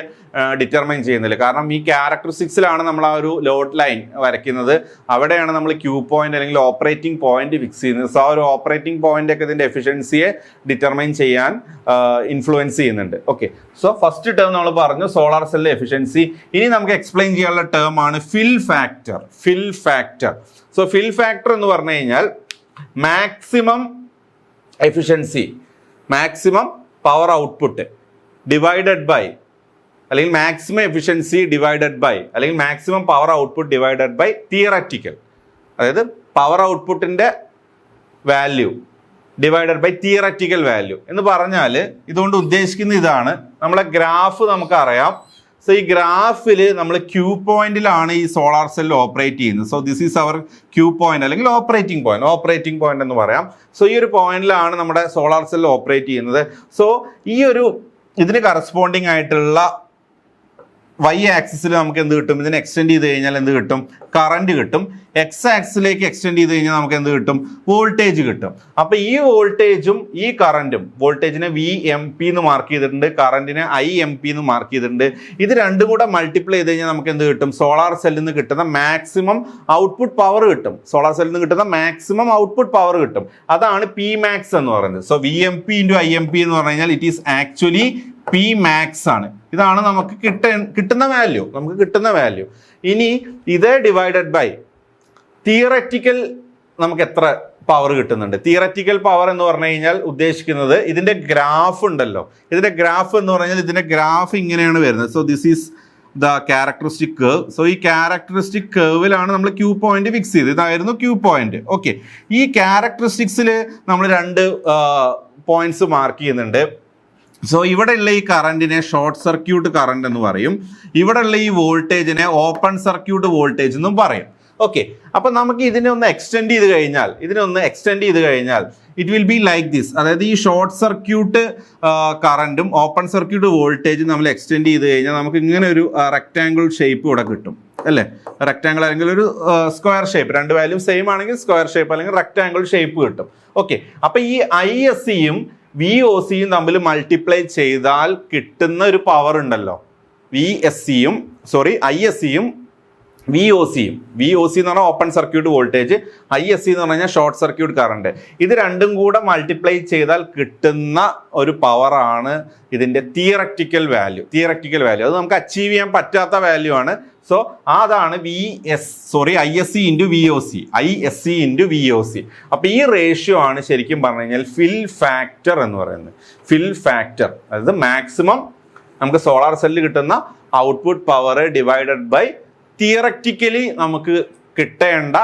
ഡിറ്റർമൈൻ ചെയ്യുന്നില്ല. കാരണം ഈ ക്യാരക്ടറിസ്റ്റിക്സിലാണ് നമ്മൾ ആ ഒരു ലോഡ് ലൈൻ വരയ്ക്കുന്നത്. അവിടെയാണ് നമ്മൾ ക്യൂ പോയിന്റ് അല്ലെങ്കിൽ ഓപ്പറേറ്റിംഗ് പോയിന്റ് ഫിക്സ് ചെയ്യുന്നത്. സോ ആ ഒരു ഓപ്പറേറ്റിംഗ് പോയിന്റ് ഒക്കെ ഇതിന്റെ എഫിഷ്യൻസിയെ ഡിറ്റർമൈൻ ചെയ്യാൻ ഇൻഫ്ലുവൻസ് ചെയ്യുന്നുണ്ട്. ഓക്കെ സോ ഫസ്റ്റ് ടേം നമ്മൾ പറഞ്ഞു സോളാർ സെല്ലിന്റെ എഫിഷ്യൻസി ഇനി നമുക്ക് എക്സ്പ്ലെയിൻ ചെയ്യാനുള്ള ടേം ആണ് fill factor fill factor so fill factor എന്ന് പറഞ്ഞു കഴിഞ്ഞാൽ maximum efficiency maximum power output divided by അല്ലെങ്കിൽ മാക്സിമം എഫിഷ്യൻസി ഡിവൈഡഡ് ബൈ അല്ലെങ്കിൽ maximum power output divided by theoretical അതായത് പവർ ഔട്ട്പുട്ടിന്റെ value divided by theoretical value എന്ന് പറഞ്ഞാൽ ഇതുകൊണ്ട് ഉദ്ദേശിക്കുന്ന ഇതാണ്. നമ്മളെ ഗ്രാഫ് നമുക്കറിയാം സോ ഈ ഗ്രാഫിൽ നമ്മൾ ക്യൂ പോയിന്റിലാണ് ഈ സോളാർ സെൽ ഓപ്പറേറ്റ് ചെയ്യുന്നത്. So this is our Q point അല്ലെങ്കിൽ ഓപ്പറേറ്റിംഗ് പോയിന്റ് ഓപ്പറേറ്റിംഗ് പോയിന്റ് എന്ന് പറയാം. സോ ഈ ഒരു പോയിന്റിലാണ് നമ്മുടെ സോളാർ സെൽ ഓപ്പറേറ്റ് ചെയ്യുന്നത്. സോ ഈ ഒരു ഇതിന് കറസ്പോണ്ടിങ് ആയിട്ടുള്ള വൈ ആക്സിസിൽ നമുക്ക് എന്ത് കിട്ടും? ഇതിനെ എക്സ്റ്റെൻഡ് ചെയ്ത് കഴിഞ്ഞാൽ എന്ത് കിട്ടും? കറണ്ട് കിട്ടും. എക്സ് ആക്സിലേക്ക് എക്സ്റ്റെൻഡ് ചെയ്ത് കഴിഞ്ഞാൽ നമുക്ക് എന്ത് കിട്ടും? വോൾട്ടേജ് കിട്ടും. അപ്പൊ ഈ വോൾട്ടേജും ഈ കറണ്ടും വോൾട്ടേജിനെ വി എം പി എന്ന് മാർക്ക് ചെയ്തിട്ടുണ്ട്. കറണ്ടിനെ ഐ എം പി എന്ന് മാർക്ക് ചെയ്തിട്ടുണ്ട്. ഇത് രണ്ടും കൂടെ മൾട്ടിപ്ലൈ ചെയ്ത് കഴിഞ്ഞാൽ നമുക്ക് എന്ത് കിട്ടും? സോളാർ സെല്ലിൽ നിന്ന് കിട്ടുന്ന മാക്സിമം ഔട്ട്പുട്ട് പവർ കിട്ടും. സോളാർ സെല്ലിൽ നിന്ന് കിട്ടുന്ന മാക്സിമം ഔട്ട്പുട്ട് പവർ കിട്ടും. അതാണ് പി മാക്സ് എന്ന് പറയുന്നത്. So V M P into I M P എന്ന് പറഞ്ഞു കഴിഞ്ഞാൽ it is actually P max ആണ്. ഇതാണ് നമുക്ക് കിട്ട കിട്ടുന്ന വാല്യൂ നമുക്ക് കിട്ടുന്ന വാല്യൂ ഇനി ഇതേ ഡിവൈഡഡ് ബൈ തിയററ്റിക്കൽ നമുക്ക് എത്ര പവർ കിട്ടുന്നുണ്ട്? തിയററ്റിക്കൽ പവർ എന്ന് പറഞ്ഞു കഴിഞ്ഞാൽ ഉദ്ദേശിക്കുന്നത് ഇതിന്റെ ഗ്രാഫ് ഉണ്ടല്ലോ. ഇതിന്റെ ഗ്രാഫ് എന്ന് പറഞ്ഞാൽ ഇതിന്റെ ഗ്രാഫ് ഇങ്ങനെയാണ് വരുന്നത്. So this is the characteristic curve so ഈ ക്യാരക്ടറിസ്റ്റിക് കേവിലാണ് നമ്മൾ ക്യൂ പോയിന്റ് ഫിക്സ് ചെയ്തത്. ഇതായിരുന്നു ക്യൂ പോയിന്റ് ഓക്കെ ഈ ക്യാരക്ടറിസ്റ്റിക്സിൽ നമ്മൾ രണ്ട് പോയിന്റ്സ് മാർക്ക് ചെയ്യുന്നുണ്ട്. സോ ഇവിടെയുള്ള ഈ കറണ്ടിനെ ഷോർട്ട് സർക്യൂട്ട് കറണ്ട് എന്ന് പറയും. ഇവിടെയുള്ള ഈ വോൾട്ടേജിനെ ഓപ്പൺ സർക്യൂട്ട് വോൾട്ടേജ് എന്നും പറയും. ഓക്കെ അപ്പൊ നമുക്ക് ഇതിനെ ഒന്ന് എക്സ്റ്റെൻഡ് ചെയ്ത് കഴിഞ്ഞാൽ ഇതിനെ ഒന്ന് എക്സ്റ്റെൻഡ് ചെയ്ത് കഴിഞ്ഞാൽ it will be like this അതായത് ഈ ഷോർട്ട് സർക്യൂട്ട് കറണ്ടും ഓപ്പൺ സർക്യൂട്ട് വോൾട്ടേജും നമ്മൾ എക്സ്റ്റെൻഡ് ചെയ്ത് കഴിഞ്ഞാൽ നമുക്ക് ഇങ്ങനെ ഒരു റെക്റ്റാങ്കിൾ ഷേപ്പ് ഇവിടെ കിട്ടും. അല്ലേ? റെക്റ്റാങ്കിൾ അല്ലെങ്കിൽ ഒരു സ്ക്വയർ ഷേപ്പ് രണ്ട് വാല്യൂ സെയിം ആണെങ്കിൽ സ്ക്വയർ ഷേപ്പ് അല്ലെങ്കിൽ റെക്റ്റാങ്കിൾ ഷേപ്പ് കിട്ടും. ഓക്കെ അപ്പൊ ഈ ഐ എസ് സിയും വി ഒ സിയും തമ്മിൽ മൾട്ടിപ്ലൈ ചെയ്താൽ കിട്ടുന്ന ഒരു പവർ ഉണ്ടല്ലോ. വി എസ് സിയും സോറി ഐ എസ് സിയും വി ഒ സിയും വി ഒ സി എന്ന് പറഞ്ഞാൽ open circuit voltage I S C എന്ന് പറഞ്ഞു കഴിഞ്ഞാൽ ഷോർട്ട് സർക്യൂട്ട് കറണ്ട് ഇത് രണ്ടും കൂടെ മൾട്ടിപ്ലൈ ചെയ്താൽ കിട്ടുന്ന ഒരു പവറാണ് ഇതിന്റെ തിയറക്റ്റിക്കൽ വാല്യൂ തിയറക്റ്റിക്കൽ വാല്യൂ അത് നമുക്ക് അച്ചീവ് ചെയ്യാൻ പറ്റാത്ത വാല്യൂ ആണ്. സോ അതാണ് V S sorry I S C into V O C I S C into V O C അപ്പോൾ ഈ റേഷ്യോ ആണ് ശരിക്കും പറഞ്ഞു കഴിഞ്ഞാൽ ഫിൽ ഫാക്ടർ എന്ന് പറയുന്നത്. ഫിൽ ഫാക്ടർ അതായത് മാക്സിമം നമുക്ക് സോളാർ സെല്ലിൽ കിട്ടുന്ന output power divided by theoretically നമുക്ക് കിട്ടേണ്ട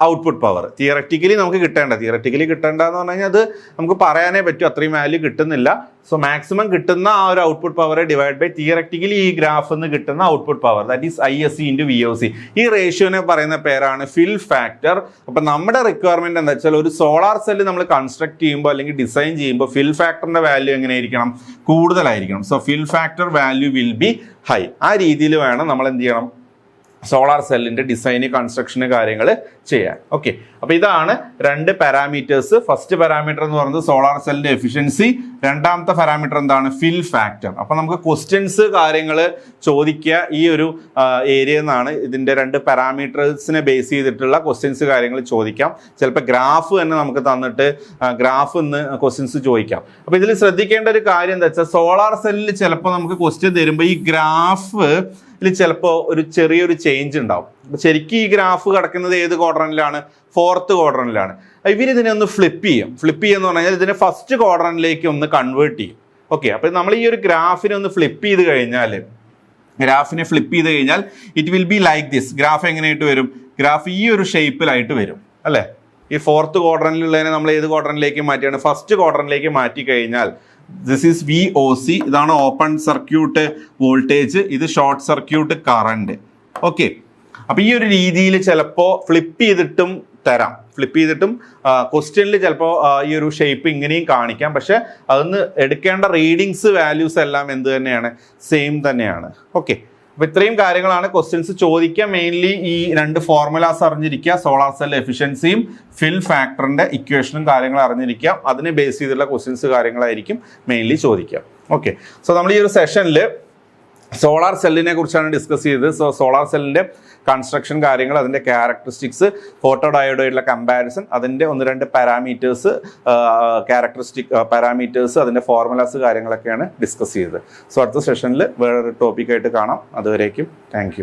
ഔട്ട്പുട്ട് പവർ തിയററ്റിക്കലി നമുക്ക് കിട്ടേണ്ട. തിയററ്റിക്കലി കിട്ടേണ്ട എന്ന് പറഞ്ഞു കഴിഞ്ഞാൽ അത് നമുക്ക് പറയാനേ പറ്റൂ. അത്രയും വാല്യൂ കിട്ടുന്നില്ല. സോ മാക്സിമം കിട്ടുന്ന ആ ഒരു output power divide by theoretically ഈ ഗ്രാഫിൽ നിന്ന് കിട്ടുന്ന output power that is I S C into V O C ഈ റേഷ്യോനെ പറയുന്ന പേരാണ് ഫിൽ ഫാക്ടർ അപ്പം നമ്മുടെ റിക്വയർമെന്റ് എന്താ വെച്ചാൽ ഒരു സോളാർ സെല്ല് നമ്മൾ കൺസ്ട്രക്ട് ചെയ്യുമ്പോൾ അല്ലെങ്കിൽ ഡിസൈൻ ചെയ്യുമ്പോൾ ഫിൽ ഫാക്ടറിന്റെ വാല്യൂ എങ്ങനെയായിരിക്കണം? കൂടുതലായിരിക്കണം. So fill factor value will be high ആ രീതിയിൽ വേണം നമ്മൾ എന്ത് ചെയ്യണം? സോളാർ സെല്ലിന്റെ ഡിസൈന് കൺസ്ട്രക്ഷന് കാര്യങ്ങൾ ചെയ്യാൻ. ഓക്കെ അപ്പോൾ ഇതാണ് രണ്ട് പാരാമീറ്റേഴ്സ് ഫസ്റ്റ് പാരാമീറ്റർ എന്ന് പറയുന്നത് സോളാർ സെല്ലിന്റെ എഫിഷ്യൻസി രണ്ടാമത്തെ പാരാമീറ്റർ എന്താണ്? ഫിൽ ഫാക്ടർ അപ്പോൾ നമുക്ക് ക്വസ്റ്റ്യൻസ് കാര്യങ്ങൾ ചോദിക്കുക ഈ ഒരു ഏരിയ നിന്നാണ് ഇതിന്റെ രണ്ട് പാരാമീറ്റേഴ്സിനെ ബേസ് ചെയ്തിട്ടുള്ള ക്വസ്റ്റ്യൻസ് കാര്യങ്ങൾ ചോദിക്കാം. ചിലപ്പോൾ ഗ്രാഫ് തന്നെ നമുക്ക് തന്നിട്ട് ഗ്രാഫ് എന്ന് ക്വസ്റ്റ്യൻസ് ചോദിക്കാം. അപ്പോൾ ഇതിൽ ശ്രദ്ധിക്കേണ്ട ഒരു കാര്യം എന്താ വെച്ചാൽ സോളാർ സെല്ലിൽ ചിലപ്പോൾ നമുക്ക് ക്വസ്റ്റ്യൻ തരുമ്പോൾ ഈ ഗ്രാഫ് ചിലപ്പോൾ ഒരു ചെറിയൊരു ചേഞ്ച് ഉണ്ടാവും. ശരിക്കും ഈ ഗ്രാഫ് കിടക്കുന്നത് ഏത് ക്വാഡ്രനിലാണ് ഫോർത്ത് ക്വാഡ്രനിലാണ് ഇവരിതിനെ ഒന്ന് ഫ്ലിപ്പ് ചെയ്യും. ഫ്ലിപ്പ് ചെയ്യുമെന്ന് പറഞ്ഞാൽ ഇതിനെ ഫസ്റ്റ് ക്വാഡ്രനിലേക്ക് ഒന്ന് കൺവേർട്ട് ചെയ്യും. ഓക്കെ അപ്പോൾ നമ്മൾ ഈ ഒരു ഗ്രാഫിനെ ഒന്ന് ഫ്ലിപ്പ് ചെയ്ത് കഴിഞ്ഞാൽ ഗ്രാഫിനെ ഫ്ലിപ്പ് ചെയ്ത് കഴിഞ്ഞാൽ it will be like this graph എങ്ങനെയായിട്ട് വരും? ഗ്രാഫ് ഈ ഒരു ഷേപ്പിലായിട്ട് വരും. അല്ലേ? ഈ ഫോർത്ത് ക്വാഡ്രനിലുള്ളതിനെ നമ്മൾ ഏത് ക്വാഡ്രനിലേക്ക് മാറ്റിയാണ്? ഫസ്റ്റ് ക്വാഡ്രനിലേക്ക് മാറ്റി കഴിഞ്ഞാൽ this is V O C ഇതാണ് ഓപ്പൺ സർക്യൂട്ട് വോൾട്ടേജ് ഇത് ഷോർട്ട് സർക്യൂട്ട് കറണ്ട് ഓക്കെ അപ്പൊ ഈ ഒരു രീതിയിൽ ചിലപ്പോൾ ഫ്ലിപ്പ് ചെയ്തിട്ടും തരാം. ഫ്ലിപ്പ് ചെയ്തിട്ടും ക്വസ്റ്റ്യനിൽ ചിലപ്പോൾ ഈ ഒരു ഷേപ്പ് ഇങ്ങനെയും കാണിക്കാം. പക്ഷെ അതൊന്ന് എടുക്കേണ്ട റീഡിങ്സ് വാല്യൂസ് എല്ലാം എന്ത് തന്നെയാണ്? സെയിം തന്നെയാണ്. ഓക്കെ അപ്പോൾ ഇത്രയും കാര്യങ്ങളാണ് ക്വസ്റ്റ്യൻസ് ചോദിക്കുക മെയിൻലി ഈ രണ്ട് ഫോർമുലാസ് അറിഞ്ഞിരിക്കുക. സോളാർ സെൽ എഫിഷ്യൻസിയും ഫിൽ ഫാക്ടറിന്റെ ഇക്വേഷനും കാര്യങ്ങൾ അറിഞ്ഞിരിക്കുക. അതിനെ ബേസ് ചെയ്തുള്ള ക്വസ്റ്റ്യൻസ് കാര്യങ്ങളായിരിക്കും മെയിൻലി ചോദിക്കുക. ഓക്കെ സോ നമ്മൾ ഈ ഒരു സെഷനിൽ സോളാർ സെല്ലിനെ കുറിച്ചാണ് ഡിസ്കസ് ചെയ്തത്. സോ സോളാർ സെല്ലിന്റെ കൺസ്ട്രക്ഷൻ കാര്യങ്ങൾ അതിന്റെ ക്യാരക്ടറിസ്റ്റിക്സ് ഫോട്ടോ ഡയോഡായിട്ടുള്ള കമ്പാരിസൺ അതിന്റെ ഒന്ന് രണ്ട് പാരാമീറ്റേഴ്സ് ക്യാരക്ടറിസ്റ്റിക് പാരാമീറ്റേഴ്സ് അതിന്റെ ഫോർമുലാസ് കാര്യങ്ങളൊക്കെയാണ് ഡിസ്കസ് ചെയ്തത്. സോ അടുത്ത സെഷനിൽ വേറൊരു ടോപ്പിക്കായിട്ട് കാണാം. അതുവരേക്കും താങ്ക്